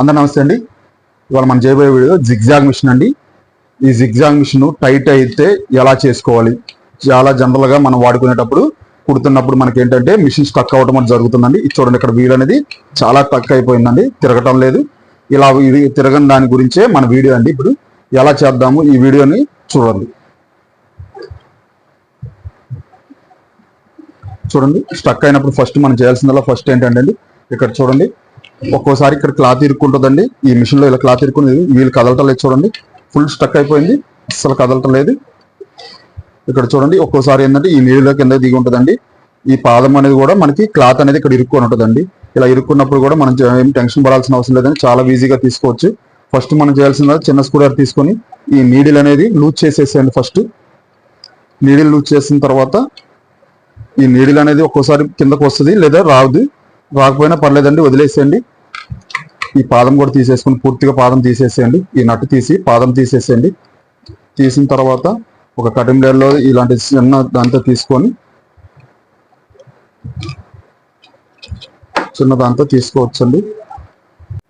అందరు నమస్తే అండి. ఇవాళ మనం చేయబోయే వీడియో జిగ్జాగ్ మిషన్ అండి. ఈ జిగ్జాగ్ మిషన్ టైట్ అయితే ఎలా చేసుకోవాలి? చాలా జనరల్గా మనం వాడుకునేటప్పుడు కుడుతున్నప్పుడు మనకి ఏంటంటే మిషన్ స్టక్ అవ్వడం అనేది జరుగుతుందండి. ఇది చూడండి ఇక్కడ వీల్ అనేది చాలా టక్ అయిపోయిందండి. తిరగటం లేదు. ఇలా ఇది తిరగని దాని గురించే మన వీడియో అండి. ఇప్పుడు ఎలా చేద్దాము? ఈ వీడియోని చూడండి. చూడండి స్టక్ అయినప్పుడు ఫస్ట్ మనం చేయాల్సిందల్లా ఫస్ట్ ఏంటంటే అండి ఇక్కడ చూడండి ఒక్కోసారి ఇక్కడ క్లాత్ ఇరుక్కుంటుందండి. ఈ మిషన్లో ఇలా క్లాత్ ఇరుక్కునేది వీళ్ళు కదలటం లేదు చూడండి. ఫుల్ స్టక్ అయిపోయింది అసలు కదలటం లేదు. ఇక్కడ చూడండి ఒక్కోసారి ఏంటంటే ఈ నీళ్ళలో కింద దిగి ఉంటుందండి. ఈ పాదం అనేది కూడా మనకి క్లాత్ అనేది ఇక్కడ ఇరుక్కొని ఉంటుందండి. ఇలా ఇరుక్కున్నప్పుడు కూడా మనం ఏం టెన్షన్ పడాల్సిన అవసరం లేదని చాలా ఈజీగా తీసుకోవచ్చు. ఫస్ట్ మనం చేయాల్సిన చిన్న స్క్రూడర్ తీసుకొని ఈ నీడిల్ అనేది లూజ్ చేసేసేయండి ఫస్ట్ నీడిల్ లూజ్ చేసిన తర్వాత ఈ నీడిల్ అనేది ఒక్కోసారి కిందకు వస్తుంది లేదా రాదు రాకపోయినా పర్లేదండి వదిలేసేయండి. ఈ పాదం కూడా తీసేసుకుని పూర్తిగా పాదం తీసేసేయండి. ఈ నట్టు తీసి పాదం తీసేసేయండి. తీసిన తర్వాత ఒక కటింగ్ డేర్లో ఇలాంటి చిన్న దాంతో తీసుకొని చిన్న దాంతో తీసుకోవచ్చండి.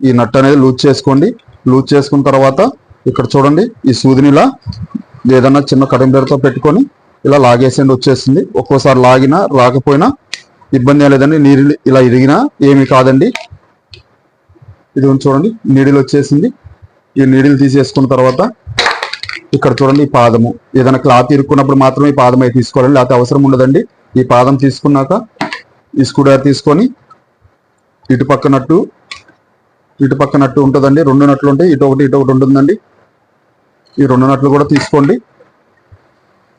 ఈ నట్ అనేది లూజ్ చేసుకోండి. లూజ్ చేసుకున్న తర్వాత ఇక్కడ చూడండి ఈ సూదినిలా ఏదన్నా చిన్న కటింగ్తో పెట్టుకొని ఇలా లాగేసేయండి వచ్చేస్తుంది ఒక్కోసారి లాగినా రాకపోయినా ఇబ్బంది లేదండి. నీరు ఇలా ఇరిగినా ఏమీ కాదండి. ఇది చూడండి నీడిలు వచ్చేసింది. ఈ నీడిలు తీసేసుకున్న తర్వాత ఇక్కడ చూడండి ఈ పాదము. ఏదైనా క్లాత్ ఇరుక్కున్నప్పుడు మాత్రమే ఈ పాదం అయితే తీసుకోవాలి లేకపోతే అవసరం ఉండదండి. ఈ పాదం తీసుకున్నాక ఈ స్కూడర్ తీసుకొని ఇటు పక్కనట్టు ఇటు పక్కనట్టు ఉంటుందండి. రెండు నట్లు ఉంటాయి. ఇటు ఒకటి ఇటు ఒకటి ఉంటుందండి. ఈ రెండు నట్లు కూడా తీసుకోండి.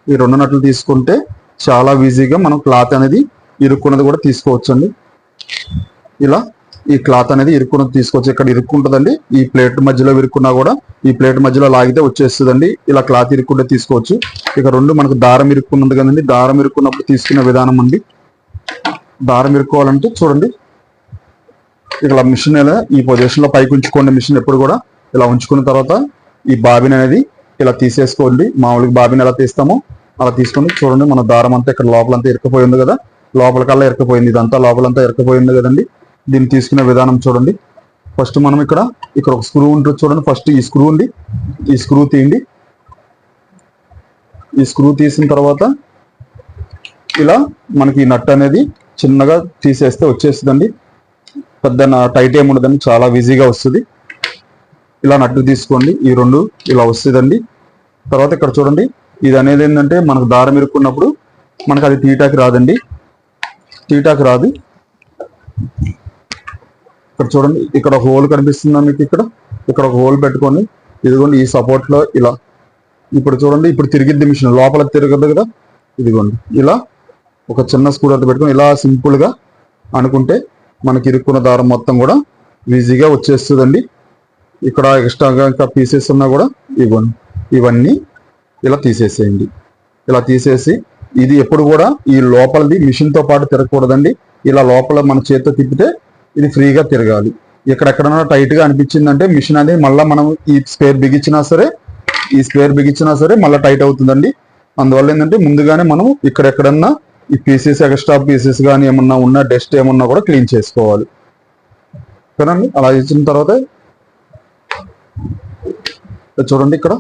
ఈ రెండు నట్లు తీసుకుంటే చాలా ఈజీగా మనం క్లాత్ అనేది ఇరుక్కున్నది కూడా తీసుకోవచ్చండి. ఇలా ఈ క్లాత్ అనేది ఇరుక్కున్నది తీసుకోవచ్చు. ఇక్కడ ఇరుక్కుంటుందండి. ఈ ప్లేట్ మధ్యలో ఇరుక్కున్నా కూడా ఈ ప్లేట్ మధ్యలో లాగితే వచ్చేస్తుందండి. ఇలా క్లాత్ ఇరుక్కుంటే తీసుకోవచ్చు. ఇక రెండు మనకు దారం ఇరుక్కున్నది కదండి. దారం ఇరుక్కున్నప్పుడు తీసుకునే విధానం అండి. దారం ఇరుక్కోవాలంటే చూడండి. ఇక్కడ మిషన్ ఇలా ఈ పొజిషన్లో పైకి ఉంచుకోండి. మిషన్ ఎప్పుడు కూడా ఇలా ఉంచుకున్న తర్వాత ఈ బాబిన్ అనేది ఇలా తీసేసుకోండి. మామూలుగా బాబిని ఎలా తీస్తామో అలా తీసుకొని చూడండి మన దారం అంతా ఇక్కడ లోపలంతా ఇరకపోయింది కదా. లోపల కల్లా ఇరకపోయింది ఇదంతా లోపలంతా ఇరకపోయింది కదండి. దీన్ని తీసుకునే విధానం చూడండి. ఫస్ట్ మనం ఇక్కడ ఇక్కడ ఒక స్క్రూ ఉంటుంది చూడండి. ఫస్ట్ ఈ స్క్రూ ఉంది. ఈ స్క్రూ తీయండి. ఈ స్క్రూ తీసిన తర్వాత ఇలా మనకి ఈ నట్ అనేది చిన్నగా తీసేస్తే వచ్చేస్తుందండి. పెద్ద టైట్ ఏమి ఉండదండి. చాలా ఈజీగా వస్తుంది. ఇలా నట్టు తీసుకోండి. ఈ రెండు ఇలా వస్తుందండి. తర్వాత ఇక్కడ చూడండి. ఇది అనేది ఏంటంటే మనకు దారం ఇరుక్కున్నప్పుడు మనకు అది తీటాకి రాదండి. తీటాకి రాదు. ఇక్కడ చూడండి. ఇక్కడ ఒక హోల్ కనిపిస్తుందా మీకు ఇక్కడ? ఇక్కడ ఒక హోల్ పెట్టుకొని ఇదిగోండి ఈ సపోర్ట్లో ఇలా. ఇప్పుడు చూడండి. ఇప్పుడు తిరిగిద్ది మిషన్. లోపల తిరగదు కదా? ఇదిగోండి. ఇలా ఒక చిన్న స్క్రూ అది పెట్టుకొని ఇలా సింపుల్గా అనుకుంటే మనకి ఇరుక్కున్న దారం మొత్తం కూడా ఈజీగా వచ్చేస్తుందండి. ఇక్కడ ఎక్స్ట్రాగా ఇంకా పీసెస్ ఉన్నా కూడా ఇవ్వండి ఇవన్నీ ఇలా తీసేసేయండి. ఇలా తీసేసి ఇది ఎప్పుడు కూడా ఈ లోపలది మిషన్తో పాటు తిరగకూడదండి. ఇలా లోపల మన చేతితో తిప్పితే ఇది ఫ్రీగా తిరగాలి. ఎక్కడెక్కడన్నా టైట్గా అనిపించిందంటే మిషన్ అనేది మళ్ళీ మనం ఈ స్పేర్ బిగించినా సరే ఈ స్పేర్ బిగించినా సరే మళ్ళీ టైట్ అవుతుందండి. అందువల్ల ఏంటంటే ముందుగానే మనం ఇక్కడెక్కడన్నా ఈ పీసెస్ ఎక్స్ట్రా పీసెస్ కానీ ఏమన్నా ఉన్నా డస్ట్ ఏమన్నా కూడా క్లీన్ చేసుకోవాలి. కదండి అలా ఇచ్చిన తర్వాత చూడండి ఇక్కడ.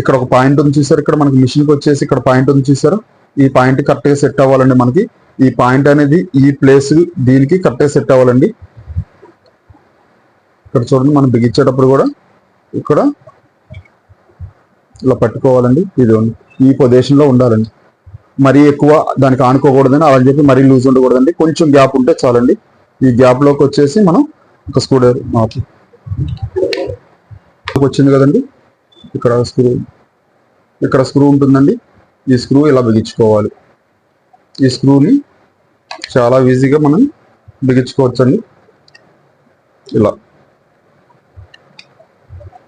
ఇక్కడ ఒక పాయింట్ ఉంది చూసారు. ఇక్కడ మనకి మిషన్కి వచ్చేసి ఇక్కడ పాయింట్ ఉంది చూసారు. ఈ పాయింట్ కరెక్ట్గా సెట్ అవ్వాలండి మనకి. ఈ పాయింట్ అనేది ఈ ప్లేస్ దీనికి కరెక్ట్గా సెట్ అవ్వాలండి. ఇక్కడ చూడండి మనం బిగించేటప్పుడు కూడా ఇక్కడ ఇలా పట్టుకోవాలండి. ఇది ఉంది. ఈ పొజిషన్లో ఉండాలండి. మరీ ఎక్కువ దానికి ఆనుకోకూడదని అలా చెప్పి మరీ లూజ్ ఉండకూడదండి. కొంచెం గ్యాప్ ఉంటే చాలండి. ఈ గ్యాప్లోకి వచ్చేసి మనం ఒక స్క్రూ డ్రైవర్ వచ్చింది కదండి. ఇక్కడ స్క్రూ ఇక్కడ స్క్రూ ఉంటుందండి. ఈ స్క్రూ ఇలా బిగించుకోవాలి. ఈ స్క్రూని చాలా ఈజీగా మనం బిగించుకోవచ్చండి. ఇలా.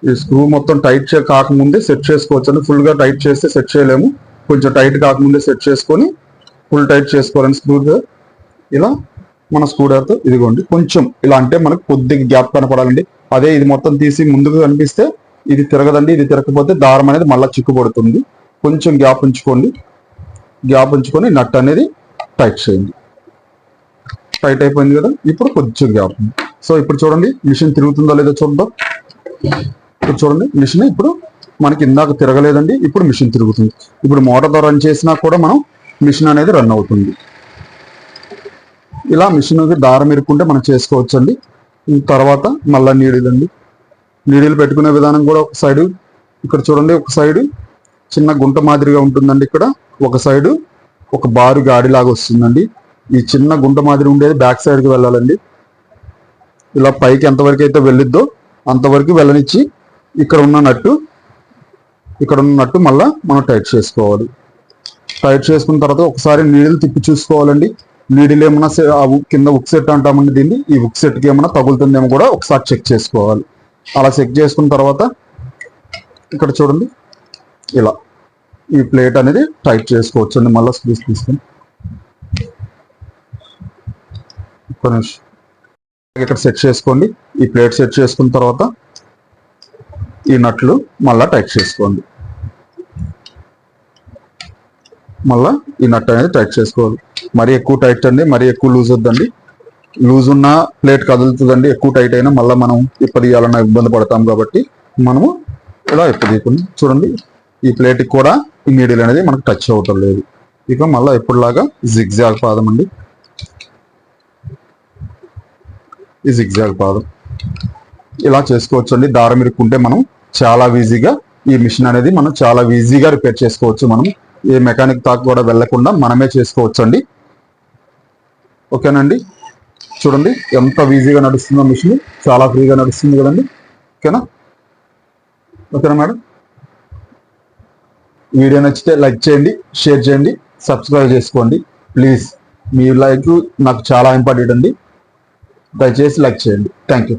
ఈ స్క్రూ మొత్తం టైట్ చే కాకముందే సెట్ చేసుకోవచ్చండి. ఫుల్గా టైట్ చేస్తే సెట్ చేయలేము. కొంచెం టైట్ కాకముందే సెట్ చేసుకొని ఫుల్ టైట్ చేసుకోవాలండి స్క్రూ ఇలా మన స్క్రూ ఇదిగోండి. కొంచెం ఇలా అంటే మనకు కొద్దిగా గ్యాప్ కనపడాలండి. అదే ఇది మొత్తం తీసి ముందుకు కనిపిస్తే ఇది తిరగదండి ఇది తిరగకపోతే దారం అనేది మళ్ళీ చిక్కుపడుతుంది కొంచెం గ్యాప్ ఉంచుకోండి. గ్యాప్ ఉంచుకొని నట్ అనేది టైట్ చేయండి. టైట్ అయిపోయింది కదా? ఇప్పుడు కొంచెం గ్యాప్. ఉంది సో ఇప్పుడు చూడండి మిషన్ తిరుగుతుందో లేదో చూద్దాం. ఇప్పుడు చూడండి మిషన్ ఇప్పుడు మనకి ఇందాక తిరగలేదండి ఇప్పుడు మిషన్ తిరుగుతుంది. ఇప్పుడు మోటార్తో రన్ చేసినా కూడా మనం మిషన్ అనేది రన్ అవుతుంది. ఇలా మిషన్ దారం ఇరుక్కుంటే మనం చేసుకోవచ్చండి. తర్వాత మళ్ళీ నీడిదండి. నీడిల్ పెట్టుకునే విధానం కూడా ఒక సైడు. ఇక్కడ చూడండి ఒక సైడు చిన్న గుంట మాదిరిగా ఉంటుందండి ఇక్కడ. ఒక సైడు ఒక బారు గాడిలాగా వస్తుందండి. ఈ చిన్న గుంట మాదిరి ఉండేది బ్యాక్ సైడ్కి వెళ్ళాలండి. ఇలా పైకి ఎంతవరకు అయితే వెళ్ళిద్దో అంతవరకు వెళ్ళనిచ్చి ఇక్కడ ఉన్న నట్టు ఇక్కడ ఉన్న నట్టు మనం టైట్ చేసుకోవాలి. టైట్ చేసుకున్న తర్వాత ఒకసారి నీడిల్ తిప్పి చూసుకోవాలండి. నీడిల్ ఏమన్నా కింద ఉక్ సెట్ అంటామండి దీన్ని. ఈ ఉక్ సెట్కి ఏమన్నా తగులుతుందేమో కూడా ఒకసారి చెక్ చేసుకోవాలి. అలా చెక్ చేసుకున్న తర్వాత ఇక్కడ చూడండి. ఇలా ఈ ప్లేట్ అనేది టైట్ చేసుకోవచ్చు అండి మళ్ళీ స్క్రీస్ తీసుకొని. ఒక్క నిమిషం. ఇక్కడ సెట్ చేసుకోండి. ఈ ప్లేట్ సెట్ చేసుకున్న తర్వాత ఈ నట్లు మళ్ళా టైట్ చేసుకోండి. మళ్ళా ఈ నట్ అనేది టైట్ చేసుకోవాలి. మరీ ఎక్కువ టైట్ అండి మరీ ఎక్కువ లూజ్ వద్దండి. లూజ్ ఉన్న ప్లేట్ కదులుతుందండి ఎక్కువ టైట్ అయినా మళ్ళీ మనం ఇప్పదీయాలన్న ఇబ్బంది పడతాం కాబట్టి మనము ఇలా ఇప్పదీయకుండా చూడండి ఈ ప్లేట్కి కూడా ఈ నీడిల్ అనేది మనకు టచ్ అవటం లేదు. ఇక మళ్ళీ ఎప్పుడులాగా జిగ్జాగ్ పాదం అండి. ఈ జిగ్జాగ్ పాదం. ఇలా చేసుకోవచ్చు అండి దారం ఇరుక్కుంటే మనం చాలా ఈజీగా ఈ మిషన్ అనేది మనం చాలా ఈజీగా రిపేర్ చేసుకోవచ్చు మనం. ఏ మెకానిక్ తాకు కూడా వెళ్ళకుండా మనమే చేసుకోవచ్చు అండి. ఓకేనండి చూడండి ఎంత ఈజీగా నడుస్తుందో మిషన్ చాలా ఫ్రీగా నడుస్తుంది కదండి. ఓకేనా ఓకేనా మేడం వీడియో నచ్చితే లైక్ చేయండి షేర్ చేయండి సబ్స్క్రైబ్ చేసుకోండి. ప్లీజ్ మీ లైక్ నాకు చాలా ఇంపార్టెంట్ అండి. దయచేసి లైక్ చేయండి. Thank you